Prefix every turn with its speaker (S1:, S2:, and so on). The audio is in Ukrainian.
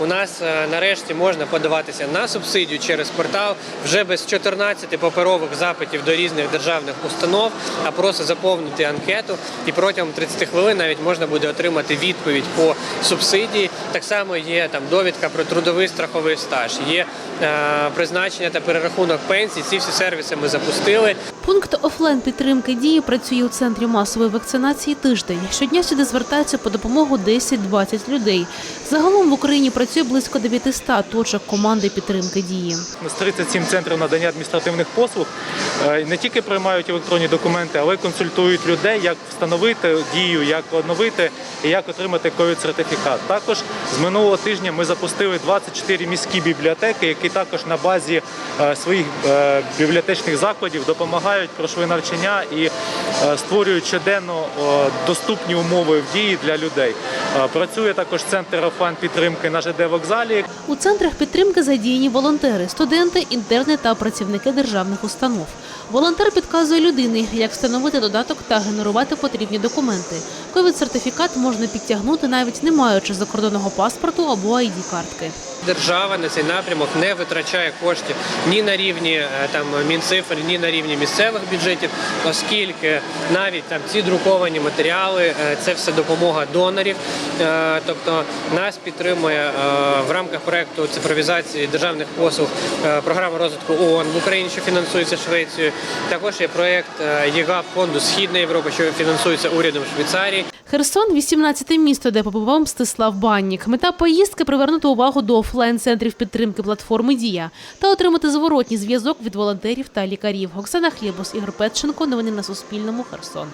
S1: У нас е, нарешті можна подаватися на субсидію через портал вже без 14 паперових запитів до різних державних установ, а просто заповнити анкету і протягом 30 хвилин навіть можна буде отримати відповідь по субсидії. Так само є там довідка про трудовий страховий стаж, є е, призначення та перерахунок пенсій. Ці всі сервіси ми запустили.
S2: Пункт офлайн підтримки дії працює у центрі масової вакцинації тиждень. Щодня сюди звертаються по допомогу 10-20 людей. Загалом в Україні працює близько 900 точок команди підтримки дії.
S3: З 37 центрів надання адміністративних послуг е, не тільки приймають електронні документи, але й консультують людей, як встановити дію, як оновити і як отримати ковід-сертифікат. Також з минулого тижня ми запустили 24 міські бібліотеки, які також на базі е, своїх е, бібліотечних закладів допомагають пройшли навчання і створюють щоденно доступні умови в дії для людей. Е, Працює також центр офлайн підтримки на ЖД вокзалі,
S2: У центрах підтримки задіяні волонтери, студенти, інтерни та працівники державних установ. Волонтер підказує людині, як встановити додаток та генерувати потрібні документи. Ковід-сертифікат можна підтягнути навіть не маючи закордонного паспорту або id картки
S1: Держава на цей напрямок не витрачає коштів ні на рівні е, там мінцифр, ні на рівні місцевих бюджетів, оскільки навіть там ці друковані матеріали е, це все допомога донорів. Е, Тобто нас підтримує в рамках проекту цифровізації державних послуг програма розвитку ООН в Україні, що фінансується Швецією. Також є проект ЄГАП фонду Східної Європи, що фінансується урядом Швейцарії.
S2: Херсон 18-те місто, де побував Мстислав Баннік. Мета поїздки привернути увагу до офлайн-центрів підтримки платформи Дія та отримати зворотній зв'язок від волонтерів та лікарів. Оксана Хлібус, Ігор Петченко. Новини на Суспільному. Херсон.